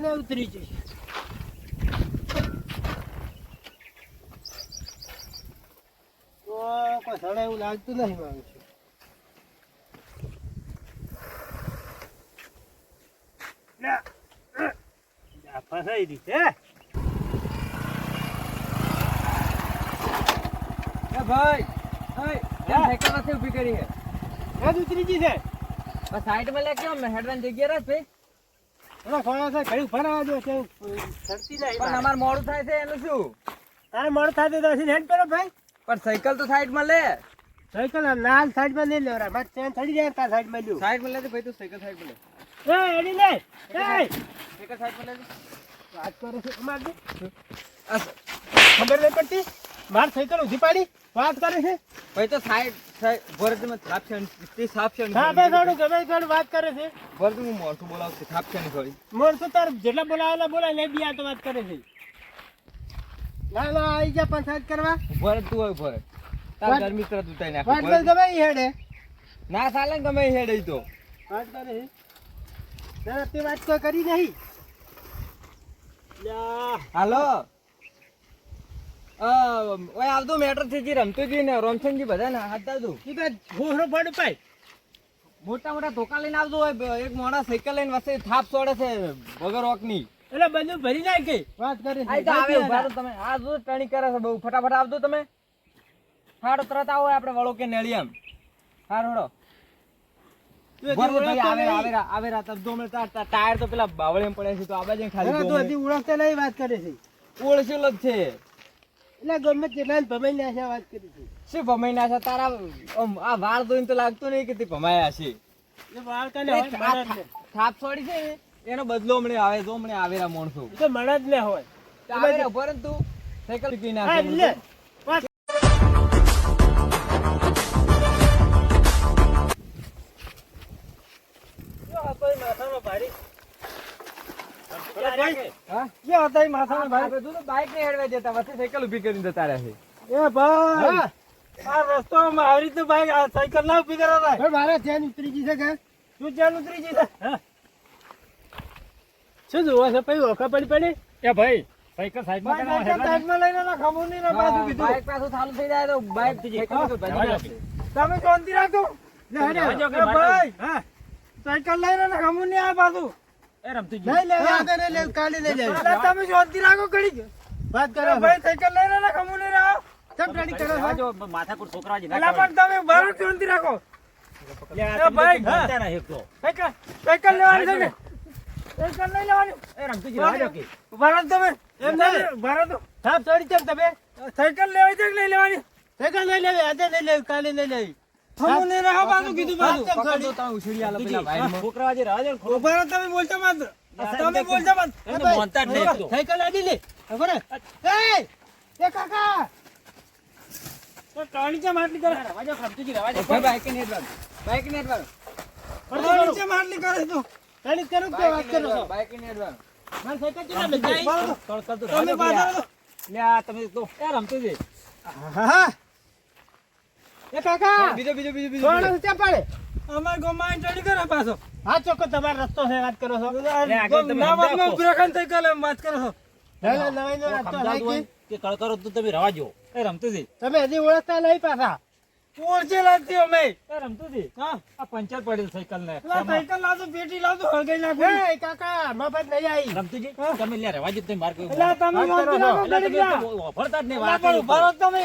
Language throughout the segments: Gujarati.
ને ઉતરી જશે એવું લાગતું નહીં મારું છું. ફસાઈ દી ભાઈ બસ સાઈડમાં લે કેમ હેડવાની જગ્યા રાખ ભાઈ. મોડું થાય છે એનું શું? તારે મોડું થતું તો હેડ પેલો ભાઈ. પણ સાયકલ તો સાઈડમાં લે. સાયકલ લાલ સાઈડમાં નહીં લેવરા મારે ચેન ચડી જાય તાર સાઈડમાં લ્યો. સાઈડમાં લે તો ભાઈ તું સાયકલ સાઈડમાં લે. એ એડી લે. એ. સાયકલ સાઈડમાં વાત કરે છે અમાર દે ખબર નહીં પડતી? માર સાયકલ ઉધી પાડી. વાત કરે છે. ભાઈ તો સાઈડ સાઈડ ભરતમાં થાપ છે તે છે હા થોડું ગમે થોડું વાત કરે છે. ભરત હું બોલાવશે થાપ છે ને થોડી મોરસું તાર જેટલા બોલાવેલા બોલાય ને બી આ તો વાત કરે છે. ના ના આઈ જા પંચાયત કરવા. ભરત તું હોય ભરત તાર ઘર મિત્ર તું તઈ નાખ વાત ગમે ઈ હેડે. ના સાલે ગમે હેડે તો. વાત કરે છે. ના તે વાત કોઈ કરી નહીં. હાલો. ઓય આવતું મેટરથી જી રમતું જી ને રોમસનજી બધા ને હાથ દાદુ તો ઘોડો પડ મોટા મોટા ધોકા લઈને આવતો હોય એક મોણા સાયકલ લઈને વસે થાપ છોડે છે વગર રોકની. એટલે બધું ભરી જાય કે વાત કરી આ તો આવે ઊભા તમે આ જો ટણી કરે છે બહુ ફટાફટ આવતો તમે. હાડો તરત આવો આપણે વળો કે નેળી એમ હાર હડો. ટાયર તો પેલા બાવળે એમ પડે છે તો આ બાજુ ખાલી તો દો હજી ઓળખતા નહીં વાત કરે છે. ઓળશેલો જ છે. એટલે ગમે તેટલા ભમાઈ ને આશા વાત કરી છે. શું ભમાઈ ના છે તારા આ વાળ જોઈને તો લાગતું નહીં કે તે ભમાયા છે. વાળ વાળકાને એ હોય, થા- મળે જ ને. થાપ છોડી છે એનો બદલો હમણે આવે જો હમણે આવેલા માણસો. તો મળે જ ને હોય પરંતુ આવે ને ઊભો તું સાયકલ પી નાખે હા જો આ તારી માથામાં ભારી. તો બાઈક ને હેડવા જતા વચ્ચે સાયકલ ઊભી કરીને જતા રહે એ ભાઈ. આ રસ્તો આવી રીતે ભાઈ સાયકલ ના ઊભી કરાવાય. ભાઈ મારે ચેન ઉતરી ગઈ છે કે? શું ચેન ઉતરી ગઈ છે? શું જોવો છે પછી ઓખા પડી પડી? એ ભાઈ સાયકલ સાઈડમાં ભાઈ સાયકલ લઈને ના ખબર નહીં ને પાછું કીધું. બાઈક પાછું ચાલુ થઈ જાય તો તો ભાગી તમે શાંતિ રાખો. એ ભાઈ સાયકલ લઈને ના ખબર નહીં આ પાછું. એ રમતું લે આગળ લે કાલે લે તમે શાંતિ રાખો ઘડી વાત કરો. ભાઈ સાયકલ લઈ ના ખબર નહીં રહો કેમ ગાડી કરો છો? જો માથાકૂટ છોકરા જ ના પણ તમે બહાર શાંતિ રાખો. લે, તમે ભાઈ. એક તો. સાયકલ સાયકલ લેવાની છે સાયકલ નહીં લેવાની. એ રમતું જ કે. ભારત તમે એમ નહીં ભારત હા ચડી તમે? સાયકલ લેવાની છે લઈ લેવાની? સાયકલ નહીં લેવી આજે નહીં લેવી કાલે નહીં લેવી. હમું નહીં રહો બાજુ કીધું પાછું પકડજો તમે ઉછળી આલો પેલા ભાઈમાં. છોકરા જે રહેવા દો ઊભા રહો તમે બોલતા માત્ર તમે બોલતા મત. એને માનતા જ નહીં એક તો. આડી લે. ખબર એ એ કાકા. તો કાણી ચા માટલી કરે. વાજો દો, જી જ ભાઈ બાઈક ને હેડવાનું. બાઈક ને હેડવાનું. કાણી ચા માટલી કરે તું. કાણી કરું કે વાત કરો બાઈક ને હેડવાનું. મારી સાયકલ તો. રહેવા તમે પાછળ લે, આ તમે તો. એ રમતું જ. હા હા. એ કાકા! બીજો બીજો બીજો બીજો થોડો ત્યાં પાડે અમાર ગોમાં ચડી કરે પાછો. હા ચોક્કસ તમારો રસ્તો છે વાત કરો છો. ના વાતમાં સમજાવો. ઊભી થઈ ગયો વાત કરો છો. ના ના નવાઈનો રસ્તો લાગી કે કળકરો તો તમે રવા જો. એ રમતું જ. તમે હજી ઓળખતા નહીં પાછા. ઓળખે લાગતી અમે. એ રમતું હા. આ પંચર પડેલ સાયકલ ને સાયકલ લાવતો પેટી લાવતો હળગાઈ નાખું. એ કાકા મફત નહીં આવી રમતું જ. તમે લે રવા દો, તમે માર કોઈ એટલે તમે વાત કરો જ નહીં વાત પણ તમે.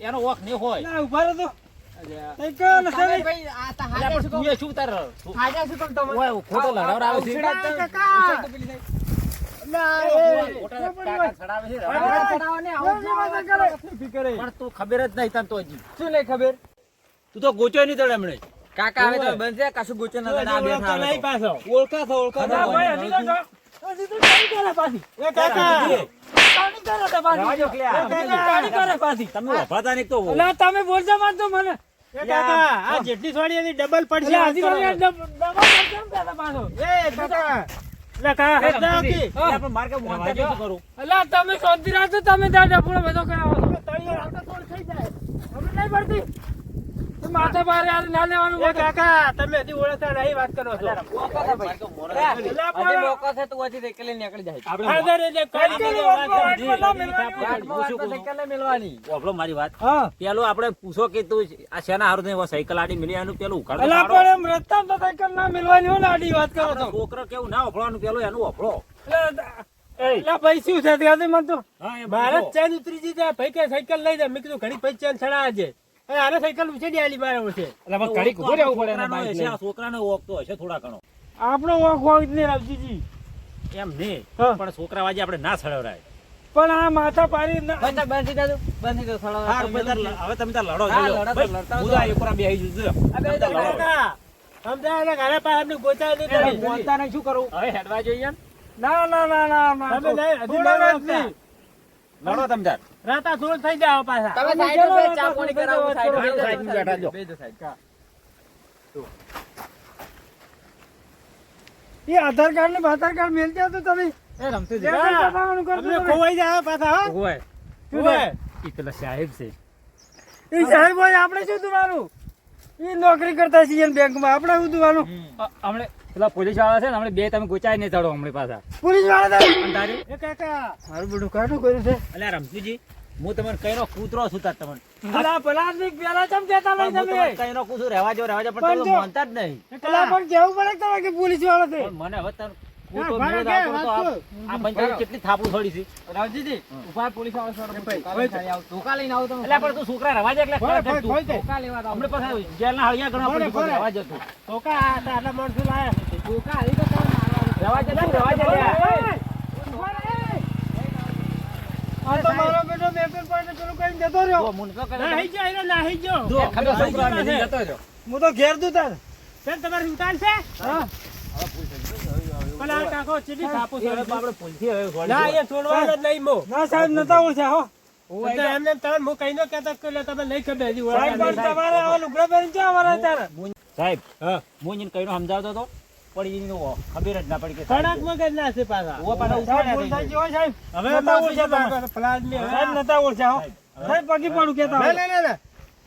એનો- વોક નહીં હોય. ના, ઊભા રહો તો. ખબર જ નહીં તને તો હજી. શું નહીં ખબર? તું તો ગોચો નહીં તળે હમણે. કાકા આવે તો બનશે કશું ગોચો ના બેઠા પાછો. ઓળખાતો ઓળખાતો ક્યાં? તમે બોલતા મને. આ જેટલી સોડી એની ડબલ પડશે તમે શાંતિ રાખજો તમે ત્યાં ડફોડો બધો કરાવો છો તળિયે આવતા થોડી થઈ જાય ખબર નહીં પડતી માથા ભારે આ ના લેવાનું એ કાકા તમે હજી ઓળખતા નહીં વાત કરો છો. ભાઈ. મોકો છે તું હજી સાયકલ નીકળી જાય. આપણે એટલે તો મેલવાની વાપરો મારી વાત. હા. પેલું આપણે પૂછો કે તું આ શેના હારું નહીં સાયકલ આડી મિલી એનું પેલું ઉખાડ તો આપણે. રસ્તા તો સાયકલ ના મિલવાની હોય ને આડી વાત કરો છો છોકરો કેવું ના વફળવાનું પેલો એનું ભાઈ શું છે મને તો ભારત. ચેન ઉતરી જાય ભાઈ કે સાયકલ લઈ જાય મેં કીધું ઘણી પછી ચેન ચડા છે. હવે આને સાયકલ ઉછેડી આલી મારે ઉછે તો છોકરાનો હશે, આ છોકરાનો ઓક તો હશે થોડા ઘણો. આપણો ઓક હોય જ નહીં રાવજીજી એમ નહીં પણ છોકરા વાજે આપણે ના સળવરાય. પણ આ માથા પારી ના- બંધ બંધ જાજો. બંધ થઈ જાજો હવે તમે તાર લડો લડતા હું તો આ એકવાર બેહી જજો અબે. કાકા, સમજાય ને ઘરે પાસે એમને ગોચા નહીં બોલતા નહીં, શું કરું? હવે હેડવા જોઈએ ના ના ના ના ના તમે નહીં, હજી. લડો તમે તાર. રાતા થોડું થઈ જાવ પાછા તમે સાઈડ પર ચા પાણી કરાવો સાઈડ ઉપર. બેઠા જો. બેજો સાઈડ એ આધાર કાર્ડ ને આધાર કાર્ડ મેલતે તો તમે એ રમતે કરતો અમને તમે? ખોવાઈ જાય પાછા હો. ખોવાય શું છે? ઈ પેલા સાહેબ છે એ સાહેબ હોય આપણે શું તમારું એ નોકરી કરતા છીએ બેંકમાં આપણે શું દુવાનું હમણે પેલા પોલીસવાળા છે ને હમણાં બે તમે ગોચાય નહીં ચડો હમણાં પાછા. પોલીસવાળા તારી? એ કાકા મારું બધું કાઢું કર્યું છે. અલ્યા રમતુજી હું તમને કઈનો કૂતરો છું તાર તમને. પેલા પેલા પેલા ચમ કહેતા નહીં તમે? કઈનો કૂતરો રહેવા જો રહેવા જો પણ તમે માનતા જ નહીં. પેલા પણ કેવું પડે તમે કે પોલીસવાળા છે? મને હવે તને કૂતરો મેળે તો આ- પંચાયત કેટલી થાપું છોડી છે? રાવજીજી ઊભા પોલીસ વાળો ધોકા લઈને આવો ધોકા તમે. એટલે પણ તું છોકરા રહેવા દે એટલે. ધોકા લેવા હમણાં પાછા જેલના હળિયા ગણવા ફોડે. રહેવા દે તું. તો કા આ તો આટલા માણસો લાયા. કઈ જતો. હું તો ઘેર દઉં તાર તમારે ઉતાર છે હા સાહેબ હો કઈ નો સમજાવતો હતો પણ એને ખબર જ ના પડી કે કડક મગજ ના છે પાછા. ઓ પાછા ભૂલ થઈ થઈ સાહેબ હવે નતા ઓળખ્યા તમે. ફલાદ ને સાહેબ નતા ઓળખ્યા હો. સાહેબ પગી પડું કેતા લે લે લે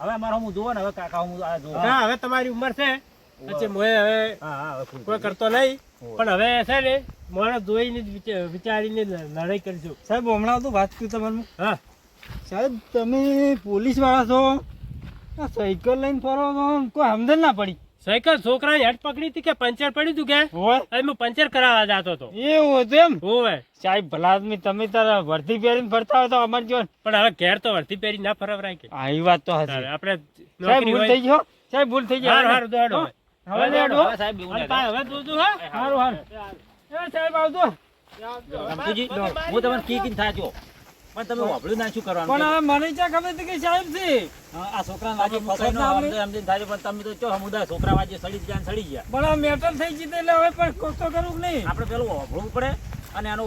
હવે મારો હું જોવો ને હવે કાકા હું આ જોવો. ના હવે તમારી ઉંમર છે. પછી મોએ હવે હા હા હવે ફૂલ કોઈ કરતો નહીં. પણ હવે છે ને માણસ જોઈને વિચારીને લડાઈ કરજો. સાહેબ હમણાં તો વાત કર્યું તમારું. હા. સાહેબ તમે પોલીસવાળા છો. આ સાયકલ લઈને ફરો છો. કોઈ સમજણ ના પડી. સાયકલ છોકરા હેડ પકડી હતી કે પંચર પડી તું કે? હું પંચર કરાવવા જતો હતો. એવું હતું એમ? હોવે. સાહેબ ભલા આદમી તમે તારા વર્ધી પહેરીને ફરતા હોય તો અમર જો પણ હવે ઘેર તો વર્ધી પહેરી ના ફરવરાય કે હા એ વાત તો હશે. આપણે સાહેબ ભૂલ થઈ ગયો સાહેબ ભૂલ થઈ ગયો હારું, હારું, દોડો હવે. હવે સાહેબ હવે જોજો હા. હારું હારું. એ સાહેબ આવજો. હું તમને કી કી થાચો પણ તમે વાપર્યું ના શું કરવાનું? પણ હવે મને ક્યાં ખબર હતી કે સાહેબ છે? આ છોકરાને વાજે ફસાઈ નો આમ તેમ તેમ થાય પણ તમે તો ચો સમુદાય છોકરા વાજે સડી ગયા સડી ગયા. પણ આ મેટર થઈ ગઈ એટલે હવે પણ કોક તો કરવું નહીં? આપણે પેલું વાપરવું પડે અને આનો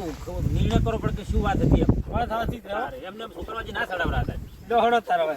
નિર્ણય કરવો પડે કે શું વાત હતી એમ. પણ થવાથી એમને છોકરા વાજે ના સડાવડા હતા દોડો તારા.